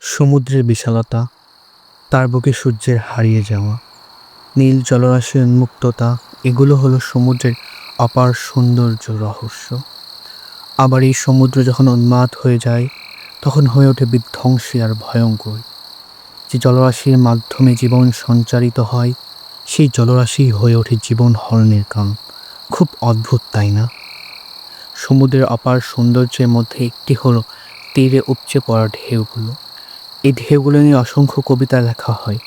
সমুদ্রের বিশালতা, তার বুকে সূর্যের হারিয়ে যাওয়া, নীল জলরাশির উন্মুক্ততা এগুলো হলো সমুদ্রের অপার সৌন্দর্য রহস্য। আবার এই সমুদ্র যখন উন্মাদ হয়ে যায়, তখন হয়ে ওঠে বিধ্বংসী আর ভয়ঙ্কর। যে জলরাশির মাধ্যমে জীবন সঞ্চারিত হয়, সেই জলরাশি হয়ে ওঠে জীবন হরণের কাম খুব অদ্ভুত, তাই না? সমুদ্রের অপার সৌন্দর্যের মধ্যে একটি হলো তীরে উপচে পড়া ঢেউগুলো। এই ঢেউগুলো নিয়ে অসংখ্য কবিতা লেখা হয়।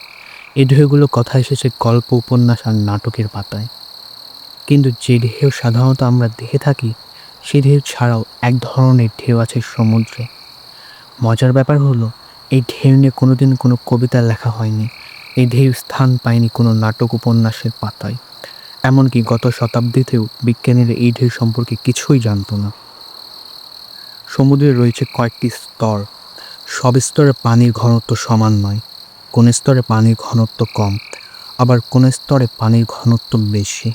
এই ঢেউগুলো কথা এসেছে গল্প, উপন্যাস আর নাটকের পাতায়। কিন্তু যে ঢেউ সাধারণত আমরা দেখে থাকি, সে ঢেউ ছাড়াও এক ধরনের ঢেউ আছে সমুদ্রে। মজার ব্যাপার হলো, এই ঢেউ নিয়ে কোনোদিন কোনো কবিতা লেখা হয়নি। এই ঢেউ স্থান পায়নি কোনো নাটক, উপন্যাসের পাতায়। এমনকি গত শতাব্দীতেও বিজ্ঞানীরা এই ঢেউ সম্পর্কে কিছুই জানত না। সমুদ্রে রয়েছে কয়েকটি স্তর সব স্তরে পানির ঘনত্ব সমান নয়। কোন স্তরে পানির ঘনত্ব কম, আবার কোন স্তরে পানির ঘনত্ব বেশি।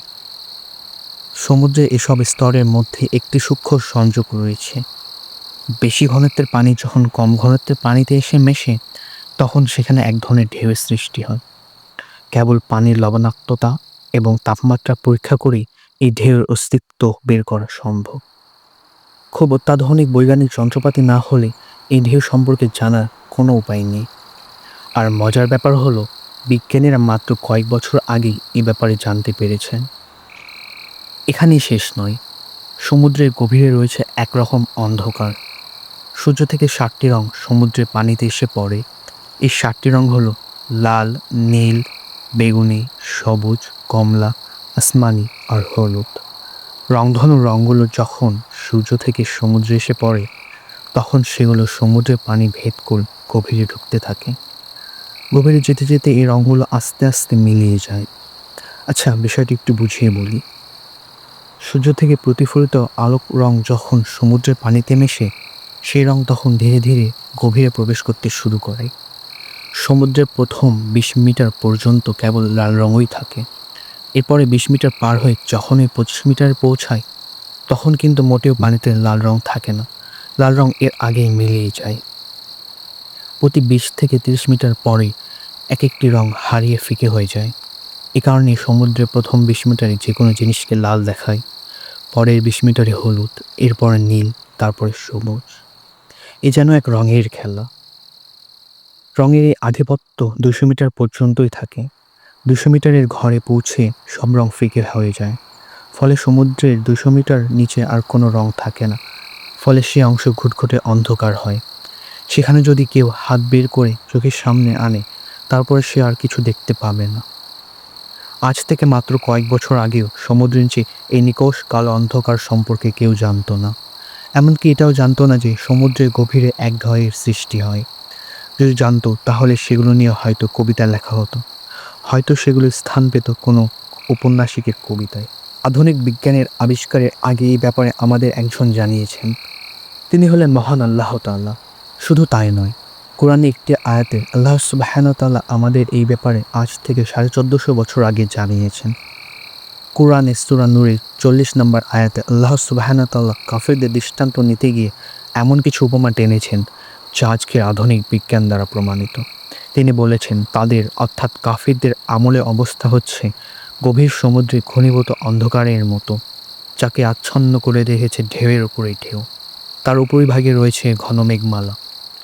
সমুদ্রে এসব স্তরের মধ্যে একটি সূক্ষ্ম সংযোগ রয়েছে। বেশি ঘনত্বের পানি যখন কম ঘনত্বের পানিতে এসে মেশে, তখন সেখানে এক ধরনের ঢেউয়ের সৃষ্টি হয়। কেবল পানির লবণাক্ততা এবং তাপমাত্রা পরীক্ষা করেই এই ঢেউয়ের অস্তিত্ব বের করা সম্ভব। খুব অত্যাধুনিক বৈজ্ঞানিক যন্ত্রপাতি না হলে এই ঢেউ সম্পর্কে জানার কোনো উপায় নেই। আর মজার ব্যাপার হলো, বিজ্ঞানীরা মাত্র কয়েক বছর আগেই এ ব্যাপারে জানতে পেরেছেন। এখানেই শেষ নয়, সমুদ্রের গভীরে রয়েছে একরকম অন্ধকার। সূর্য থেকে ষাটটি রং সমুদ্রের পানিতে এসে পড়ে। এই ষাটটি রং হলো লাল, নীল, বেগুনি, সবুজ, কমলা, আসমানি আর হলুদ। রংধনু রঙগুলো যখন সূর্য থেকে সমুদ্রে এসে পড়ে তখন সেগুলো সমুদ্রের পানি ভেদ করে গভীরে ঢুকতে থাকে। গভীরে যেতে যেতে এই রঙগুলো আস্তে আস্তে মিলিয়ে যায়। আচ্ছা বিষয়টি একটু বুঝিয়ে বলি। সূর্য থেকে প্রতিফলিত আলোক রং যখন সমুদ্রের পানিতে মেশে, সেই রং তখন ধীরে ধীরে গভীরে প্রবেশ করতে শুরু করে। সমুদ্রের প্রথম বিশ মিটার পর্যন্ত কেবল লাল রঙই থাকে। এরপরে বিশ মিটার পার হয়ে যখন এই পঁচিশ মিটারে পৌঁছায়, তখন কিন্তু মোটেও পানিতে লাল রং থাকে না। লাল রং এর আগেই মিলিয়ে যায়। প্রতি বিশ থেকে তিরিশ মিটার পরে এক একটি রং হারিয়ে ফিকে হয়ে যায়। এ কারণে সমুদ্রের প্রথম বিশ মিটারে যে কোনো জিনিসকে লাল দেখায়। পরের বিশ মিটারে হলুদ, এরপরে নীল, তারপরে সবুজ। এ যেন এক রঙের খেলা। রঙের এই আধিপত্য দুশো মিটার পর্যন্তই থাকে। দুশো মিটারের ঘরে পৌঁছে সব রং ফিকে হয়ে যায়। ফলে সমুদ্রের দুশো মিটার নিচে আর কোনো রং থাকে না। ফলে সে অংশ ঘুটঘুটে অন্ধকার হয়। সেখানে যদি কেউ হাত বের করে চোখের সামনে আনে, তারপরে সে আর কিছু দেখতে পাবে না। আজ থেকে মাত্র কয়েক বছর আগেও সমুদ্রের নিচে এই নিকোষ কালো অন্ধকার সম্পর্কে কেউ জানতো না। এমনকি এটাও জানতো না যে সমুদ্রের গভীরে এক ঘয়ের সৃষ্টি হয়। যদি জানতো, তাহলে সেগুলো নিয়ে হয়তো কবিতা লেখা হতো। হয়তো সেগুলো স্থান পেত কোনো উপন্যাসিকের কবিতায়। আধুনিক বিজ্ঞানের আবিষ্কারের আগে এই ব্যাপারে আমাদের একজন জানিয়েছেন। তিনি হলেন মহান আল্লাহ তাল্লাহ শুধু তাই নয়, কোরআনে একটি আয়াতে আল্লাহ সুবাহানতাল্লাহ আমাদের এই ব্যাপারে আজ থেকে সাড়ে চোদ্দোশো বছর আগে জানিয়েছেন। কোরআনে সুরা নূরের চল্লিশ নম্বর আয়াতে আল্লাহ সুবাহানতাল্লাহ কাফেরদের দৃষ্টান্ত নিতে গিয়ে এমন কিছু উপমা টেনেছেন যা আজকের আধুনিক বিজ্ঞান দ্বারা প্রমাণিত। তিনি বলেছেন, তাদের, অর্থাৎ কাফিরদের আমলে অবস্থা হচ্ছে গভীর সমুদ্রে ঘনীভূত অন্ধকারের মতো, যাকে আচ্ছন্ন করে রেখেছে ঢেউয়ের উপরে ঢেউ। তার উপরিভাগে রয়েছে ঘন মেঘমালা।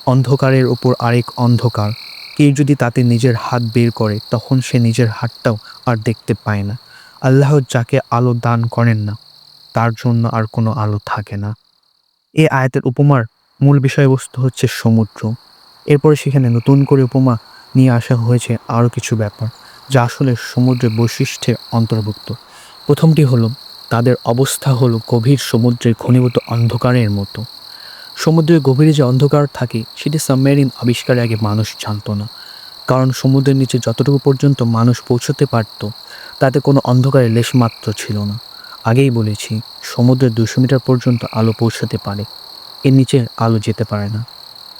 অন্ধকারের ওপর আরেক অন্ধকার। কেউ যদি তাতে নিজের হাত বের করে, তখন সে নিজের হাতটাও আর দেখতে পায় না। আল্লাহ যাকে আলো দান করেন না, তার জন্য আর কোনো আলো থাকে না। এ আয়াতের উপমার মূল বিষয়বস্তু হচ্ছে সমুদ্র। এরপরে সেখানে নতুন করে উপমা নিয়ে আসা হয়েছে আরও কিছু ব্যাপার। যা আসলে সমুদ্রের বৈশিষ্ট্যের অন্তর্ভুক্ত। প্রথমটি হলো, তাদের অবস্থা হলো গভীর সমুদ্রের ঘনীভূত অন্ধকারের মতো। সমুদ্রের গভীরে যে অন্ধকার থাকে, সেটি সাবমেরিন আবিষ্কারে আগে মানুষ জানতো না। কারণ সমুদ্রের নিচে যতটুকু পর্যন্ত মানুষ পৌঁছতে পারত, তাতে কোনো অন্ধকারের লেশমাত্র ছিল না। আগেই বলেছি, সমুদ্রের দুশো মিটার পর্যন্ত আলো পৌঁছাতে পারে। এর নিচে আলো যেতে পারে না।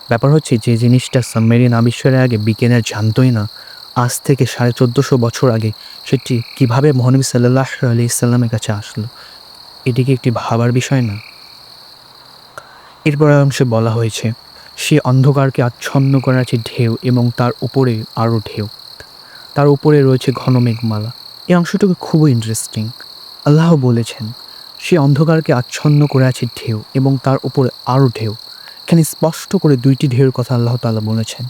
ব্যাপার হচ্ছে, যে জিনিসটা সাবমেরিন আবিষ্কারের আগে বিজ্ঞানের জানতই না আজ থেকে সাড়ে চোদ্দোশো বছর আগে সেটি কীভাবে মহানবী সাল্লাহ আলি ইসাল্লামের কাছে আসলো, এটি কি একটি ভাবার বিষয় না? এরপর অংশে বলা হয়েছে, সে অন্ধকারকে আচ্ছন্ন করা আছে ঢেউ এবং তার উপরে আরও ঢেউ। তার উপরে রয়েছে ঘন মেঘমালা। এই অংশটুকু খুবই ইন্টারেস্টিং আল্লাহ বলেছেন, সে অন্ধকারকে আচ্ছন্ন করে আছে ঢেউ এবং তার উপরে আরও ঢেউ। এখানে স্পষ্ট করে দুইটি ঢেউয়ের কথা আল্লাহ তাআলা বলেছেন।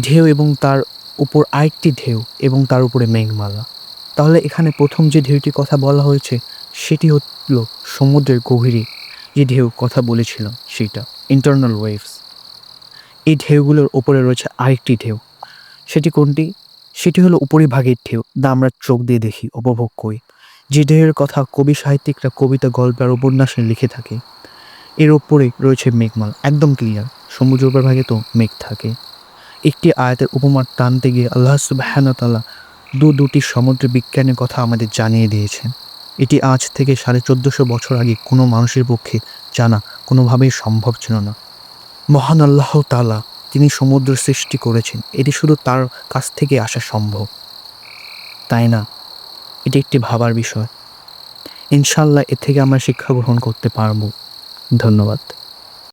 ঢেউ এবং তার উপর আরেকটি ঢেউ এবং তার উপরে মেঘমালা। তাহলে এখানে প্রথম যে ঢেউটির কথা বলা হয়েছে, সেটি হলো সমুদ্রের গভীরে যে ঢেউ কথা বলেছিলাম সেটা ইন্টারনাল ওয়েভস এই ঢেউগুলোর ওপরে রয়েছে আরেকটি ঢেউ। সেটি কোনটি? সেটি হলো উপরিভাগের ঢেউ যা আমরা চোখ দিয়ে দেখি, উপভোগ করি। যে ঢেউয়ের কথা কবি সাহিত্যিকরা কবিতা, গল্প আর উপন্যাসে লিখে থাকে, এর ওপরে রয়েছে মেঘমাল। একদম ক্লিয়ার সমুদ্র উপরভাগে তো মেঘ থাকে। একটি আয়াতের উপমা টানতে গিয়ে আল্লাহ সুবাহানতাল্লাহ দু দুটি সমুদ্র বিজ্ঞানের কথা আমাদের জানিয়ে দিয়েছেন। এটি আজ থেকে সাড়ে চোদ্দোশো বছর আগে কোনো মানুষের পক্ষে জানা কোনোভাবেই সম্ভব ছিল না। মহান আল্লাহ তালা তিনি সমুদ্র সৃষ্টি করেছেন, এটি শুধু তার কাছ থেকে আসা সম্ভব। তাই না? এটি একটি ভাবার বিষয়। ইনশাল্লাহ এ থেকে আমরা শিক্ষা গ্রহণ করতে পারব। ধন্যবাদ।